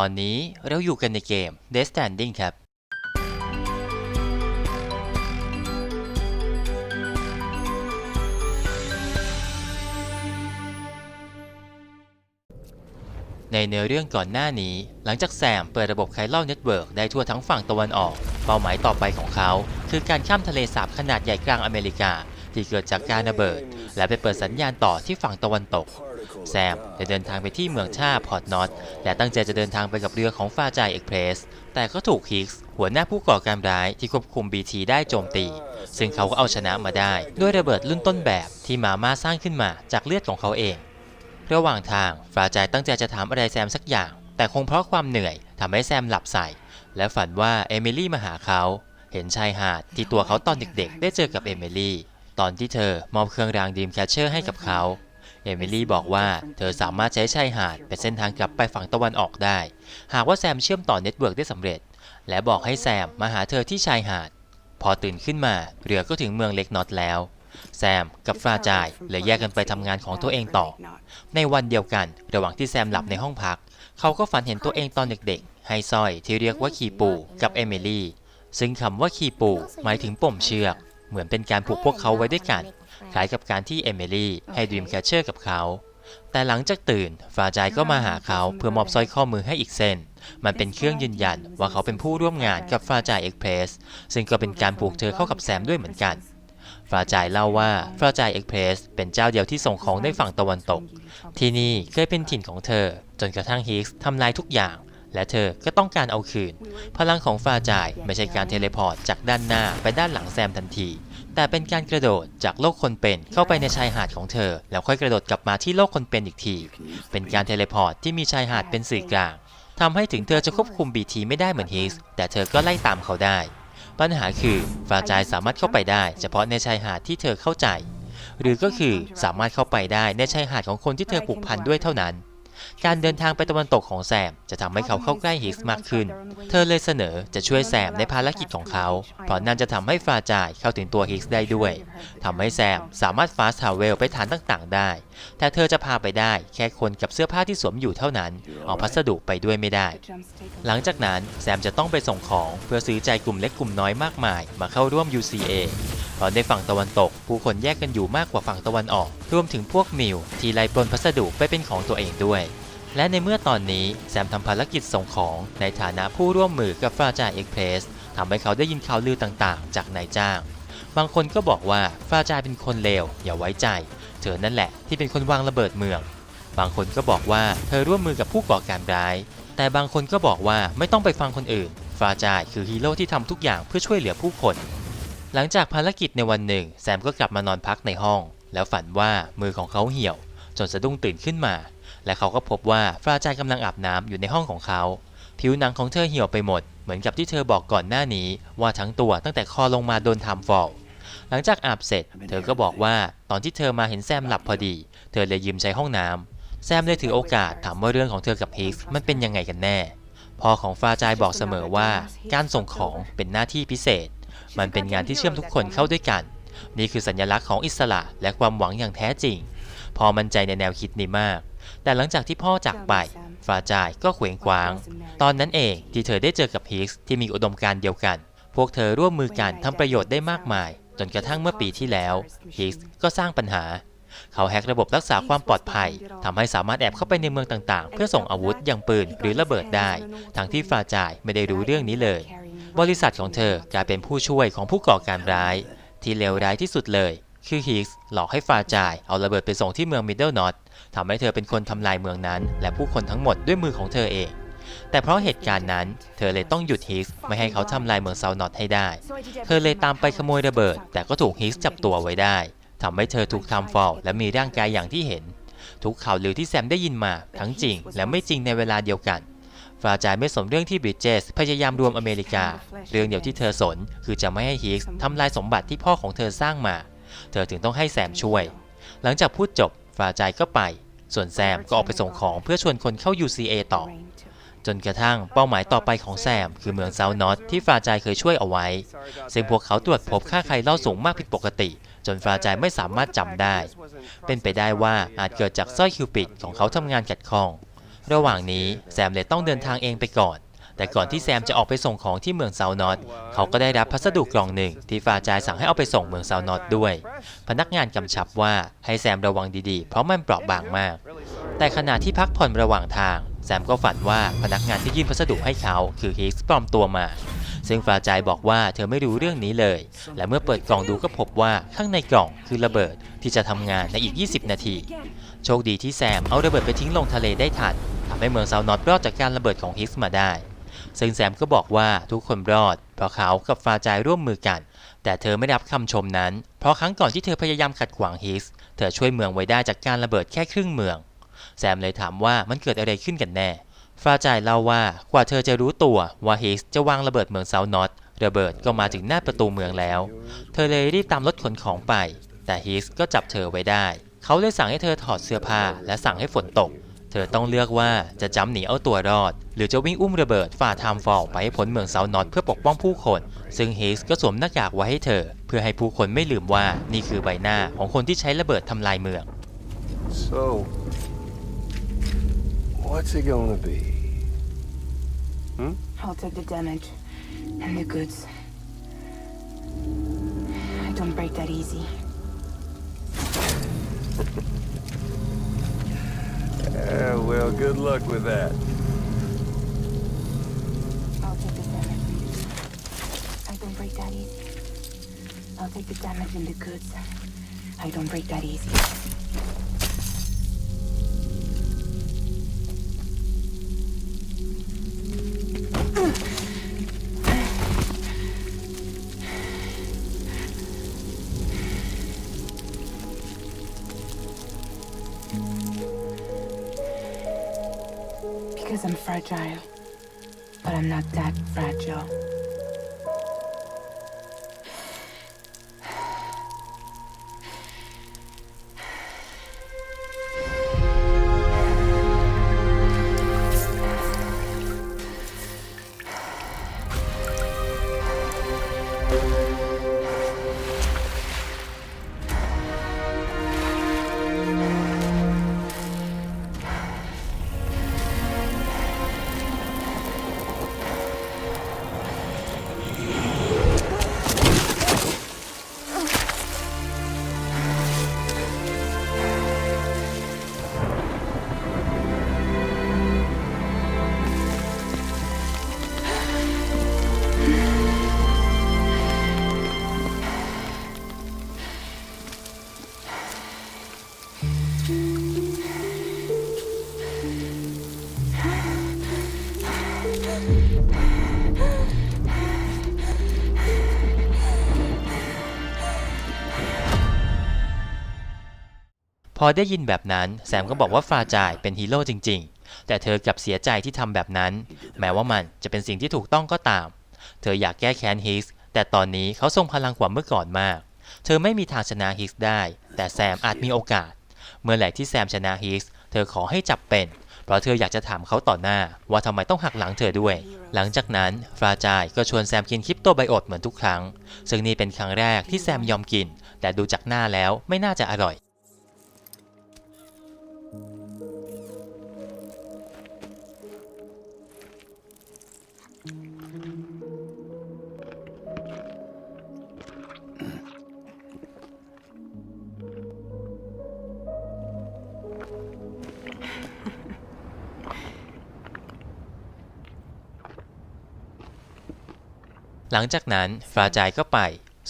ตอนนี้เราอยู่กันในเกม Death Stranding ครับ ในเนื้อเรื่องก่อนหน้านี้ หลังจากแซมเปิดระบบไคลอลเน็ตเวิร์กได้ทั่วทั้งฝั่งตะวันออก เป้าหมายต่อไปของเขา คือการข้ามทะเลสาบขนาดใหญ่กลางอเมริกา ที่เกิดจากการระเบิด และไปเปิดสัญญาณต่อที่ฝั่งตะวันตก แซมได้เดินทางไปที่เมืองท่าพอร์ตนอตและตั้งใจจะเดินทางไปกับเรือของฟาจายเอ็กเพรส แต่ก็ถูกฮิกส์หัวหน้าผู้ก่อการร้ายที่ควบคุม BT ได้โจมตี ซึ่งเขาก็เอาชนะมาได้ ด้วยระเบิดรุ่นต้นแบบที่มาม่าสร้างขึ้นมาจากเลือดของเขาเอง ระหว่างทางฟาจายตั้งใจจะถามอะไรแซมสักอย่าง แต่คงเพราะความเหนื่อยทำให้แซมหลับใส่ และฝันว่าเอมิลี่มาหาเขาเห็นชายหาดที่ตัวเขาตอนเด็กๆ ได้เจอกับเอมิลี่ ตอนที่เธอมอบเครื่องรางดีมแคชเชอร์ให้กับเขา เอมิลี่บอกว่าเธอสามารถใช้ชายหาดเป็นเส้นทางกลับไปฝั่งตะวันออกได้ หากว่าแซมเชื่อมต่อเน็ตเวิร์กได้สำเร็จ และบอกให้แซมมาหาเธอที่ชายหาด พอตื่นขึ้นมาเรือก็ถึงเมืองเล็กนอตแล้วแซมกับฟราจายเลยแยกกันไปทำงานของตัวเองต่อ ในวันเดียวกันระหว่างที่แซมหลับในห้องพัก เขาก็ฝันเห็นตัวเองตอนเด็กๆ ให้สร้อยที่เรียกว่าคีปูกับเอมิลี่ ซึ่งคำว่าคีปูหมายถึงปมเชือก เหมือนเป็นการผูกพวกเขาไว้ด้วยกัน คล้ายกับการที่เอมิลี่ให้ดีมแคชเชอร์กับเขา แต่หลังจากตื่นฟาจายก็มาหาเขาเพื่อมอบสร้อยข้อมือให้อีกเส้น มันเป็นเครื่องยืนยันว่าเขาเป็นผู้ร่วมงานกับฟาจายเอ็กเพรส ซึ่งก็เป็นการผูกเธอเข้ากับแซมด้วยเหมือนกันฟราจายเล่าว่าฟราจายเอ็กเพรสเป็นเจ้าเดียวที่ส่งของได้ฝั่งตะวันตก ที่นี่เคยเป็นถิ่นของเธอ จนกระทั่งฮิกส์ทำลายทุกอย่าง และเธอก็ต้องการเอาคืน พลังของฟราจายไม่ใช่การเทเลพอร์ตจากด้านหน้าไปด้านหลังแซมทันที แต่เป็นการกระโดดจากโลกคนเป็นเข้าไปในชายหาดของเธอ แล้วค่อยกระโดดกลับมาที่โลกคนเป็นอีกที เป็นการเทเลพอร์ตที่มีชายหาดเป็นสื่อกลางทำให้ถึงเธอจะควบคุมบีทีไม่ได้เหมือนฮิสแต่เธอก็ไล่ตามเขาได้ ปัญหาคือฟาจายสามารถเข้าไปได้ เฉพาะในชายหาดที่เธอเข้าใจ หรือก็คือสามารถเข้าไปได้ในชายหาดของคนที่เธอผูกพันด้วยเท่านั้น การเดินทางไปตะวันตกของแซมจะทำให้เขาเข้าใกล้ฮิกส์มากขึ้น เธอเลยเสนอจะช่วยแซมในภารกิจของเขา เพราะนั่นจะทำให้ฟาจายเข้าถึงตัวฮิกส์ได้ด้วยทำให้แซมสามารถฟาสทาวเวลไปฐานต่างๆ ได้ แต่เธอจะพาไปได้แค่คนกับเสื้อผ้าที่สวมอยู่เท่านั้น เอาพัสดุไปด้วยไม่ได้ หลังจากนั้นแซมจะต้องไปส่งของเพื่อซื้อใจกลุ่มเล็กกลุ่มน้อยมากมาย มาเข้าร่วม UCA เพราะในฝั่งตะวันตก ผู้คนแยกกันอยู่มากกว่าฝั่งตะวันออก รวมถึงพวกมิวที่ไล่ปล้นพัสดุไปเป็นของตัวเองด้วย และในเมื่อตอนนี้แซมทำภารกิจส่งของในฐานะผู้ร่วมมือกับฟราจาเอ็กเพรสทำให้เขาได้ยินข่าวลือต่างๆ จากนายจ้าง บางคนก็บอกว่าฟราจาเป็นคนเลวอย่าไว้ใจ เธอนั่นแหละที่เป็นคนวางระเบิดเมือง บางคนก็บอกว่าเธอร่วมมือกับผู้ก่อการร้าย แต่บางคนก็บอกว่าไม่ต้องไปฟังคนอื่นฟาจาคือฮีโร่ที่ทำทุกอย่างเพื่อช่วยเหลือผู้คน หลังจากภารกิจในวันหนึ่ง แซมก็กลับมานอนพักในห้อง แล้วฝันว่ามือของเขาเหี่ยว จนสะดุ้งตื่นขึ้นมา และเขาก็พบว่าฟราจายกำลังอาบน้ำอยู่ในห้องของเขา ผิวหนังของเธอเหี่ยวไปหมด เหมือนกับที่เธอบอกก่อนหน้านี้ ว่าทั้งตัวตั้งแต่คอลงมาโดนทำฟอลหลังจากอาบเสร็จ เธอก็บอกว่าตอนที่เธอมาเห็นแซมหลับพอดี เธอเลยยืมใช้ห้องน้ำแซมเลยถือโอกาสถามว่าเรื่องของเธอกับฮิกส์มันเป็นยังไงกันแน่พ่อของฟราจายบอกเสมอว่า การส่งของเป็นหน้าที่พิเศษ มันเป็นงานที่เชื่อมทุกคนเข้าด้วยกัน นี่คือสัญลักษณ์ของอิสระและความหวังอย่างแท้จริง พอมั่นใจในแนวคิดนี้มาก แต่หลังจากที่พ่อจากไปฟาจายก็เขวงคว้าง ตอนนั้นเองที่เธอได้เจอกับฮิกส์ที่มีอุดมการณ์เดียวกัน พวกเธอร่วมมือกันทำประโยชน์ได้มากมาย จนกระทั่งเมื่อปีที่แล้วฮิกส์ก็สร้างปัญหาเขาแฮกระบบรักษาความปลอดภัยทำให้สามารถแอบเข้าไปในเมืองต่างๆ เพื่อส่งอาวุธอย่างปืนหรือระเบิดได้ ทั้งที่ฟาจายไม่ได้รู้เรื่องนี้เลย บริษัทของเธอกลายเป็นผู้ช่วยของผู้ก่อการร้าย ที่เลวร้ายที่สุดเลย คือฮิกส์หลอกให้ฟาจายเอาระเบิดไปส่งที่เมืองมิดเดิลนอตทำให้เธอเป็นคนทำลายเมืองนั้น และผู้คนทั้งหมดด้วยมือของเธอเอง แต่เพราะเหตุการณ์นั้น เธอเลยต้องหยุดฮิกส์ไม่ให้เขาทำลายเมืองเซาท์นอตให้ได้ เธอเลยตามไปขโมยระเบิด แต่ก็ถูกฮิกส์จับตัวไว้ได้ทำให้เธอถูกทำฟอลและมีร่างกายอย่างที่เห็น ทุกข่าวลือที่แซมได้ยินมาทั้งจริงและไม่จริงในเวลาเดียวกัน ฟราจายไม่สนเรื่องที่บริดเจสพยายามรวมอเมริกา เรื่องเดียวที่เธอสน คือจะไม่ให้ฮิกส์ทำลายสมบัติที่พ่อของเธอสร้างมา เธอถึงต้องให้แซมช่วย หลังจากพูดจบฟราจายก็ไป ส่วนแซมก็ออกไปส่งของเพื่อชวนคนเข้า UCA ต่อ จนกระทั่งเป้าหมายต่อไปของแซม คือเมืองเซาท์นอตที่ฟราจายเคยช่วยเอาไว้ ซึ่งพวกเขาตรวจพบค่าไคเล่าสูงมากผิดปกติ จนฟราจายไม่สามารถจำได้ เป็นไปได้ว่าอาจเกิดจากสร้อยคิวปิดของเขาทำงานขัดข้อง ระหว่างนี้แซมเลยต้องเดินทางเองไปก่อน แต่ก่อนที่แซมจะออกไปส่งของที่เมืองเซาท์นอตเขาก็ได้รับพัสดุกล่องหนึ่ง ที่ฟาจายสั่งให้เอาไปส่งเมืองเซาท์นอตด้วย พนักงานกำชับว่าให้แซมระวังดีๆ เพราะมันเปราะบางมาก แต่ขณะที่พักผ่อนระหว่างทาง แซมก็ฝันว่าพนักงานที่ยื่นพัสดุให้เขาคือฮิกส์ปลอมตัวมา ซึ่งฟาจายบอกว่าเธอไม่รู้เรื่องนี้เลย และเมื่อเปิดกล่องดูก็พบว่าข้างในกล่องคือระเบิดที่จะทำงานในอีก 20 นาที โชคดีที่แซมเอาระเบิดไปทิ้งลงทะเลได้ทัน ทำให้เมืองเซาท์นอตรอดจากการระเบิดของฮิกส์มาได้ ซึ่งแซมก็บอกว่าทุกคนรอด เพราะเขากับฟาจายร่วมมือกัน แต่เธอไม่ได้รับคำชมนั้น เพราะครั้งก่อนที่เธอพยายามขัดขวางฮิกส์เธอช่วยเมืองไว้ได้จากการระเบิดแค่ครึ่งเมือง แซมเลยถามว่ามันเกิดอะไรขึ้นกันแน่ฟาจายเล่าว่ากว่าเธอจะรู้ตัวว่าฮิกส์จะวางระเบิดเมืองเซาท์นอตระเบิดก็มาถึงหน้าประตูเมืองแล้ว เธอเลยรีบตามรถขนของไป แต่ฮิกส์ก็จับเธอไว้ได้ เขาเลยสั่งให้เธอถอดเสื้อผ้าและสั่งให้ฝนตก เธอต้องเลือกว่าจะจำหนีเอาตัวรอด หรือจะวิ่งอุ้มระเบิดฝ่าไทม์ฟอลไปให้พ้นเมืองเซาท์นอตเพื่อปกป้องผู้คน ซึ่งฮิกส์ก็สวมหน้ากากไว้ให้เธอ เพื่อให้ผู้คนไม่ลืมว่านี่คือใบหน้าของคนที่ใช้ระเบิดทำลายเมือง So, what's it gonna be? I'll take the damage and the goods. I don't break that easy. Yeah, well, good luck with that. I'll take the damage. I don't break that easy. I'll take the damage and the goods. I don't break that easy. Because I'm fragile. But I'm not that fragile. พอได้ยินแบบนั้นแซมก็บอกว่าฟราจายเป็นฮีโร่จริง ๆ แต่เธอกลับเสียใจที่ทำแบบนั้น แม้ว่ามันจะเป็นสิ่งที่ถูกต้องก็ตาม เธออยากแก้แค้นฮิกส์แต่ตอนนี้เขาทรงพลังกว่าเมื่อก่อนมาก เธอไม่มีทางชนะฮิกส์ได้ แต่แซมอาจมีโอกาส เมื่อไหร่ที่แซมชนะฮิกส์เธอขอให้จับเป็น เพราะเธออยากจะถามเขาต่อหน้า ว่าทำไมต้องหักหลังเธอด้วย หลังจากนั้นฟราจายก็ชวนแซมกินคริปโตไบโอตเหมือนทุกครั้ง ซึ่งนี่เป็นครั้งแรกที่แซมยอมกิน แต่ดูจากหน้าแล้วไม่น่าจะอร่อย หลังจากนั้นฟราจายก็ไป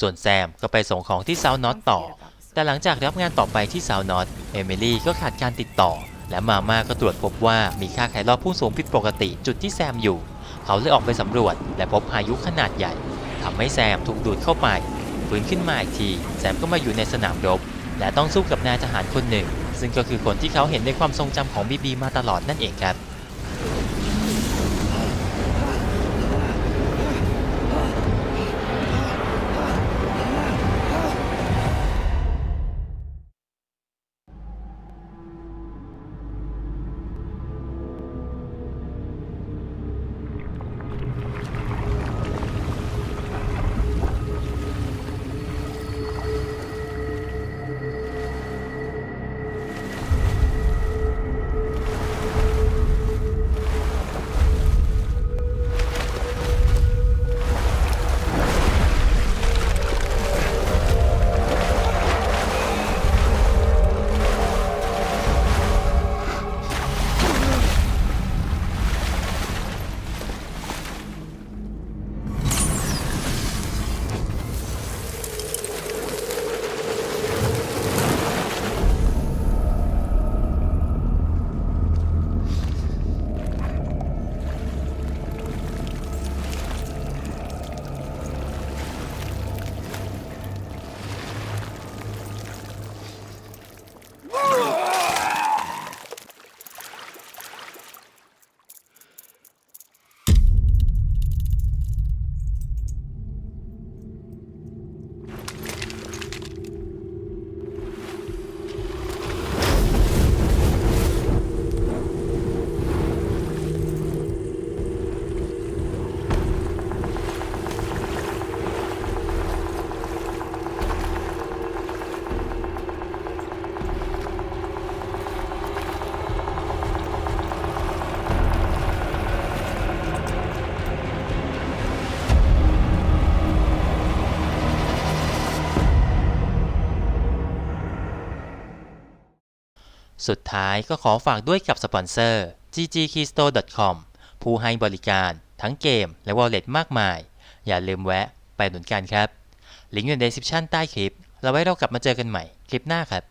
ส่วนแซมก็ไปส่งของที่เซาท์นอตต่อ แต่หลังจากรับงานต่อไปที่เซาท์นอตเอมิลี่ก็ขาดการติดต่อ และมาม่าก็ตรวจพบว่ามีค่าไขรอบพุ่งสูงผิดปกติจุดที่แซมอยู่ เขาเลยออกไปสำรวจ และพบพายุขนาดใหญ่ทำให้แซมถูกดูดเข้าไปฟื้นขึ้นมาอีกทีแซมก็มาอยู่ในสนามรบ และต้องสู้กับนายทหารคนหนึ่ง ซึ่งก็คือคนที่เขาเห็นในความทรงจำของบีบีมาตลอดนั่นเองครับ สุดท้ายก็ขอฝากด้วยกับสปอนเซอร์ ggkeystore.com ผู้ให้บริการทั้งเกมและวอลเล็ตมากมาย อย่าลืมแวะไปหนุนกันครับ ลิงก์อยู่ในเดสคริปชันใต้คลิป เราไว้เรากลับมาเจอกันใหม่คลิปหน้าครับ